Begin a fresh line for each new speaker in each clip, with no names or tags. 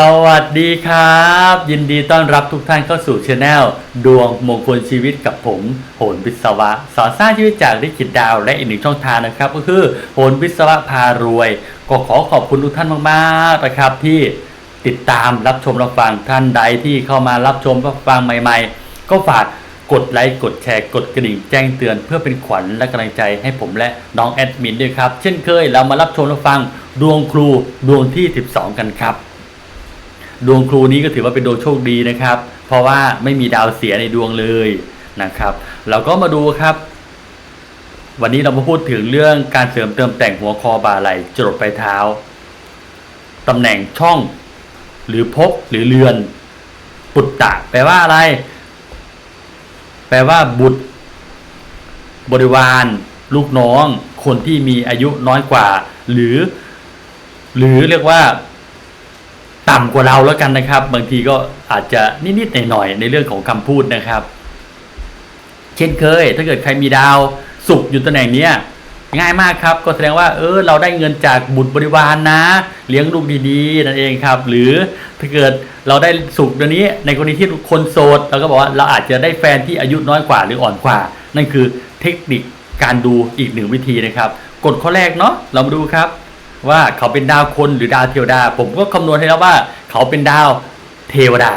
สวัสดีครับ ยินดีต้อนรับทุกท่านเข้าสู่ช anel ดวงมงคลชีวิตกับผมโหนวิศวะ สอนสร้างชีวิตจากลิขิตดาว และอีกหนึ่งช่องทางนะครับ ก็คือโหนวิศวะพารวย ก็ขอขอบคุณทุกท่านมากๆนะครับ ที่ติดตามรับชมรับฟังท่านใดที่เข้ามารับชมรับฟังใหม่ ๆ ก็ฝากกดไลค์กดแชร์กดกระดิ่งแจ้งเตือนเพื่อเป็นขวัญและกำลังใจให้ผมและน้องแอดมินด้วยครับ เช่นเคยเรามารับชมรับฟังดวงครูดวงที่ 12 กันครับ ดวงครูนี้ก็ถือว่าเป็นดวงโชคดีนะครับ เพราะว่าไม่มีดาวเสียในดวงเลยนะครับ เราก็มาดูครับ วันนี้เรามาพูดถึงเรื่องการเสริมเติมแต่งหัวคอบ่าไหล่จรดปลายเท้าตำแหน่งช่อง หรือภพหรือเรือน ปุตตะ แปลว่าอะไร แปลว่าบุตร บริวาร ลูกน้อง คนที่มีอายุน้อยกว่า หรือ หรือเรียกว่า ต่ำกว่าเราแล้วกันนะครับ บางทีก็อาจจะนิดๆหน่อยๆในเรื่องของคำพูดนะครับ เช่นเคย ถ้าเกิดใครมีดาวสุขอยู่ตำแหน่งเนี้ยง่ายมากครับ ก็แสดงว่าเออเราได้เงินจากบุตรบริวารนนะ เลี้ยงลูกดีๆนั่นเองครับ หรือถ้าเกิดเราได้สุขตัวนี้ ในกรณีที่คนโสดเราก็บอกว่าเราอาจจะได้แฟนที่อายุน้อยกว่าหรืออ่อนกว่า นั่นคือเทคนิคการดูอีกหนึ่งวิธีนะครับ กฎข้อแรกเนาะเรามาดูครับ ว่าเขาเป็นดาวคนหรือดาวเทวดา ผมก็คำนวณให้แล้วว่า เขาเป็นดาวเทวดา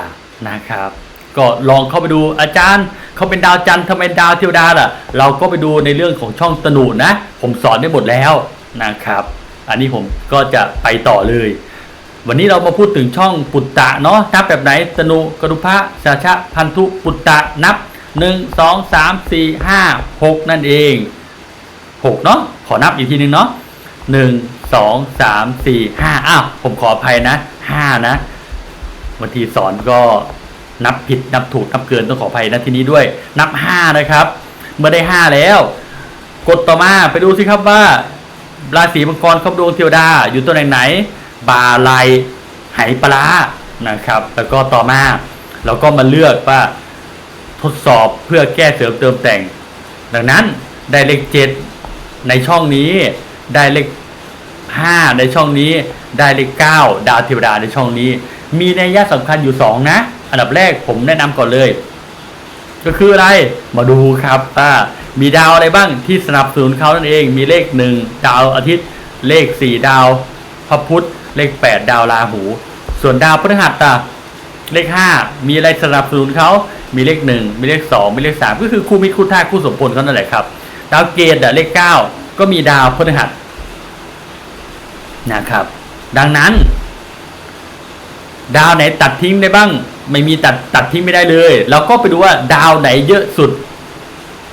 นะครับ ก็ลองเข้าไปดูอาจารย์ เขาเป็นดาวจันทร์ทำไมดาวเทวดาล่ะ เราก็ไปดูในเรื่องของช่องตนุนะ ผมสอนได้หมดแล้วนะครับ อันนี้ผมก็จะไปต่อเลย วันนี้เรามาพูดถึงช่องปุตตะเนาะนับแบบไหนตนุกรุพะชาชะพันธุปุตตะนับ1 2 3 4 5 6นั่นเอง6เนาะขอนับอีกทีหนึ่งเนาะหนึ่ง สองสามสี่ห้าอ้าวผมขออภัยนะห้านะบางทีสอนก็นับผิดนับถูกนับเกินต้องขออภัยนะทีนี้ด้วย นับห้านะครับ เมื่อได้ห้าแล้ว กดต่อมาไปดูสิครับว่า ราศีมังกรครอบดวงเทวดา อยู่ตัวไหนไหน บาไลไหปลาร้านะครับ แล้วก็ต่อมาเราก็มาเลือกว่าทดสอบเพื่อแก้เสริมเติมแต่ง ดังนั้นได้เลขเจ็ดในช่องนี้ได้เลข ห้าในช่องนี้ ได้เลขเก้าดาวเทวดาในช่องนี้ มีนัยยะสำคัญอยู่สองนะ อันดับแรกผมแนะนำก่อนเลย ก็คืออะไร มาดูครับว่ามีดาวอะไรบ้างที่สนับสนุนเขานั่นเอง มีเลขหนึ่งดาวอาทิตย์ เลขสี่ดาวพระพุธ เลขแปดดาวราหู ส่วนดาวพฤหัสอะเลขห้ามีอะไรสนับสนุนเขามีเลขหนึ่งมีเลขสองมีเลขสามก็คือคู่มิตรคู่ท่าคู่สมพลเขานั่นแหละครับ ดาวเกตอะเลขเก้าก็มีดาวพฤหัส นะครับ ดังนั้น ดาวไหนตัดทิ้งได้บ้าง ไม่มีตัดตัดทิ้งไม่ได้เลย เราก็ไปดูว่าดาวไหนเยอะสุด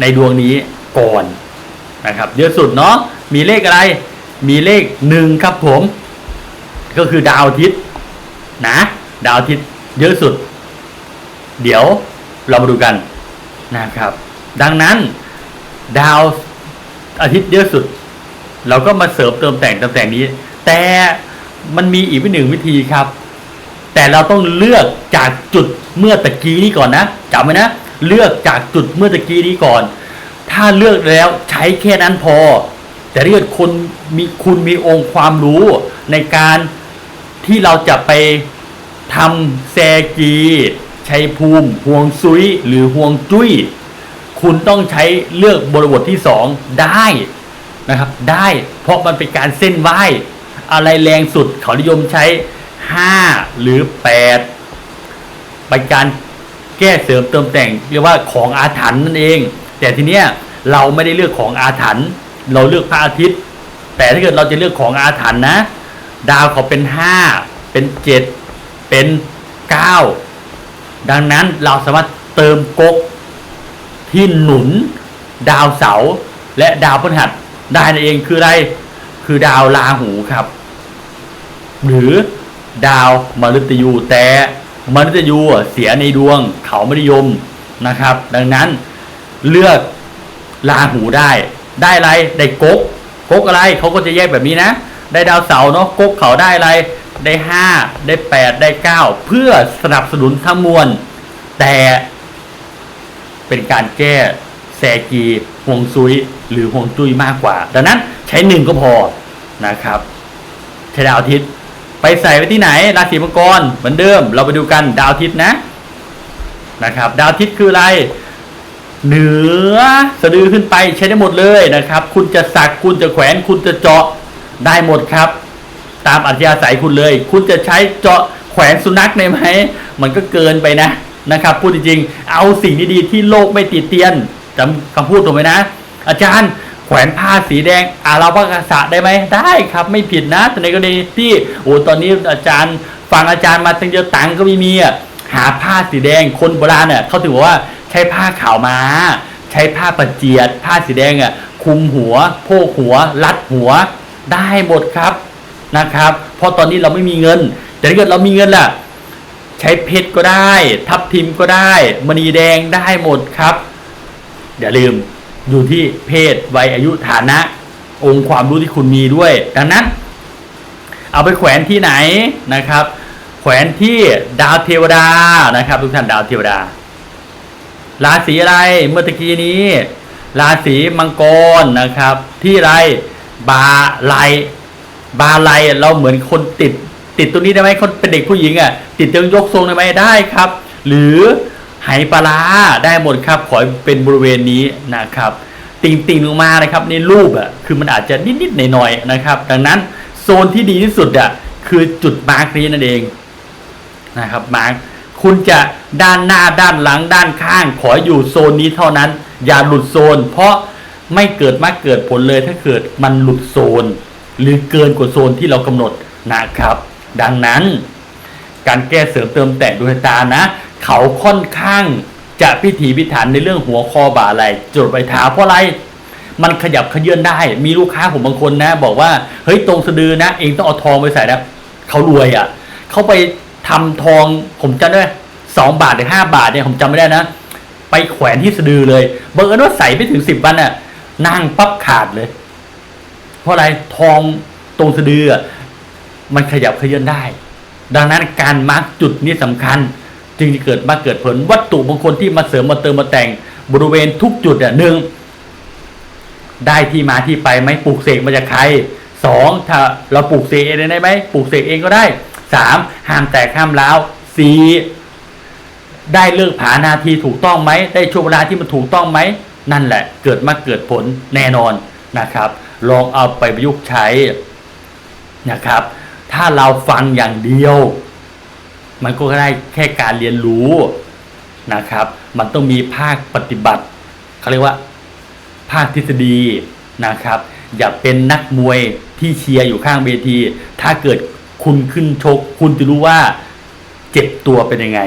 ในดวงนี้ก่อนนะครับ เยอะสุดเนาะมีเลขอะไร มีเลขหนึ่งครับผม ก็คือดาวอาทิตย์นะ ดาวอาทิตย์เยอะสุด เดี๋ยวเรามาดูกันนะครับ ดังนั้นดาวอาทิตย์เยอะสุด เราก็มาเสริมเติมแต่งตำแหน่งนี้ แต่มันมีอีกวิหนึ่งวิธีครับ แต่เราต้องเลือกจากจุดเมื่อตะกี้นี้ก่อนนะจำไว้นะ เลือกจากจุดเมื่อตะกี้นี้ก่อน ถ้าเลือกแล้วใช้แค่นั้นพอ แต่ถ้าเกิดคุณมีคุณมีองค์ความรู้ในการที่เราจะไปทำแซกีชัยภูมิห่วงซุยหรือห่วงจุ้ย คุณต้องใช้เลือกบริบทที่สองได้นะครับ ได้เพราะมันเป็นการเส้นไหว อะไรแรงสุดเขานิยมใช้ 5 หรือ8ไปการแก้เสริมเติมแต่ง เรียกว่าของอาถรรพ์นั่นเอง แต่ทีเนี้ยเราไม่ได้เลือกของอาถรรพ์เราเลือกพระอาทิตย์ แต่ถ้าเกิดเราจะเลือกของอาถรรพ์นะ ดาวเขาเป็น 5 เป็น 7 เป็น 9 ดังนั้นเราสามารถเติมก๊กที่หนุน ดาวเสาร์และดาวพฤหัสได้นั่นเองคืออะไร คือดาวราหูครับ หรือดาวมฤตยูแต่มฤตยูเสียในดวงเขาไม่นิยมนะครับ ดังนั้นเลือกราหูได้ ได้อะไรได้กกกกอะไรเขาก็จะแยกแบบนี้นะ ได้ดาวเสาร์เนาะกกเขาได้อะไรได้ห้าได้แปดได้เก้าเพื่อสนับสนุนทั้งมวล แต่เป็นการแก้แซกีห่วงซุยหรือห่วงจุ้ยมากกว่า ดังนั้น ใช้หนึ่งก็พอนะครับใช้ดาวอาทิตย์ไปไปใส่ไว้ที่ไหน ราศีมังกรเหมือนเดิม เราไปดูกันดาวอาทิตย์นะนะครับ ดาวอาทิตย์คืออะไร เหนือสะดือขึ้นไปใช้ได้หมดเลยนะครับ คุณจะสักคุณจะแขวน คุณจะเจาะได้หมดครับ ตามอัธยาศัยคุณเลย คุณจะใช้เจาะแขวนสุนัขได้ไหมมันก็เกินไปนะนะครับพูดจริงๆเอาสิ่งดีๆที่โลกไม่ติดเตียนจำคำพูดถูกไหมนะ อาจารย์ แขวนผ้าสีแดงอาราพกษะได้ไหมได้ครับไม่ผิดนะแต่ในกรณีที่โอ้ตอนนี้อาจารย์ฟังอาจารย์มาตั้งเยอะตังก็ไม่มีอะหาผ้าสีแดงคนโบราณเนี่ยเขาถือว่าใช้ผ้าขาวม้า ใช้ผ้าปัจเจียด ผ้าสีแดงอะคุมหัว โพกหัว รัดหัว ได้หมดครับนะครับ เพราะตอนนี้เราไม่มีเงิน แต่ถ้าเกิดเรามีเงินล่ะ ใช้เพชรก็ได้ ทับทิมก็ได้มณีแดงได้หมดครับ อย่าลืม อยู่ที่เพศวัยอายุฐานะ องค์ความรู้ที่คุณมีด้วย ดังนั้น เอาไปแขวนที่ไหนนะครับ แขวนที่ดาวเทวดานะครับ ทุกท่านดาวเทวดา ราศีอะไรเมื่อตะกี้นี้ ราศีมังกรนะครับ ที่ไรบาไลบาไลเราเหมือนคนติด ติดตัวนี้ได้ไหมคนเป็นเด็กผู้หญิงอะติดเติงยกทรงได้ไหมได้ครับ หรือ ไหปลาได้หมดครับขอให้เป็นบริเวณนี้นะครับ ติ่งติ่งลงมานะครับในรูปอะคือมันอาจจะนิดๆหน่อยๆนะครับ ดังนั้นโซนที่ดีที่สุดอะคือจุดมาร์กนี้นั่นเองนะครับมาร์คคุณจะด้านหน้าด้านหลังด้านข้าง ขออยู่โซนนี้เท่านั้น อย่าหลุดโซน เพราะไม่เกิดมาเกิดผลเลยถ้าเกิดมันหลุดโซน หรือเกินกว่าโซนที่เรากำหนดนะครับ ดังนั้น การแก้เสริมเติมแต่งดวงตานะ เขาค่อนข้างจะพิถีพิถันในเรื่องหัวคอบ่าไหลจุดไปเท้าเพราะอะไรมันขยับขยื่นได้ มีลูกค้าผมบางคนนะ บอกว่าเฮ้ยตรงสะดือนะ เองต้องเอาทองไปใส่นะเขารวยอะ่ะเขาไปทำทองผมจำได้สองบาทหรือห้าบาทเนี่ยผมจำไม่ได้นะ ไปแขวนที่สะดือเลยบังเอิญว่าใส่ไม่ถึงสิบวันอะนั่งปั๊บขาดเลย เพราะอะไรทองตรงสะดืออะมันขยับขยื่นได้ ดังนั้นการมาร์กจุดนี้สำคัญ จึงจะเกิดมาเกิดผลวัตถุมงคลที่มาเสริมมาเติมมาแต่งบริเวณทุกจุดอะหนึ่งได้ที่มาที่ไปไหมปลูกเสกมาจากใครสองถ้าเราปลูกเสกเองได้ไหมปลูกเสกเองก็ได้สามห้ามแตกห้ามร้าวสี่ได้เลิกผานาทีถูกต้องไหมได้ช่วงเวลาที่มันถูกต้องไหมนั่นแหละ เกิดมาเกิดผลแน่นอนนะครับ ลองเอาไปประยุกต์ใช้นะครับ ถ้าเราฟังอย่างเดียว มันก็ได้แค่การเรียนรู้นะครับ มันต้องมีภาคปฏิบัติเขาเรียกว่าภาคทฤษฎีนะครับ อย่าเป็นนักมวยที่เชียร์อยู่ข้างเวที ถ้าเกิดคุณขึ้นชก คุณจะรู้ว่าเจ็บตัวเป็นยังไง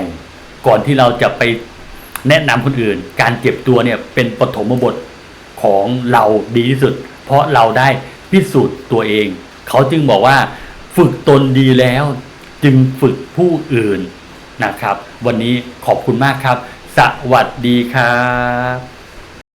ก่อนที่เราจะไปแนะนำคนอื่น การเจ็บตัวเนี่ยเป็นปฐมบทของเราดีที่สุด เพราะเราได้พิสูจน์ตัวเอง เขาจึงบอกว่าฝึกตนดีแล้ว จึงฝึกผู้อื่นนะครับ วันนี้ขอบคุณมากครับ สวัสดีครับ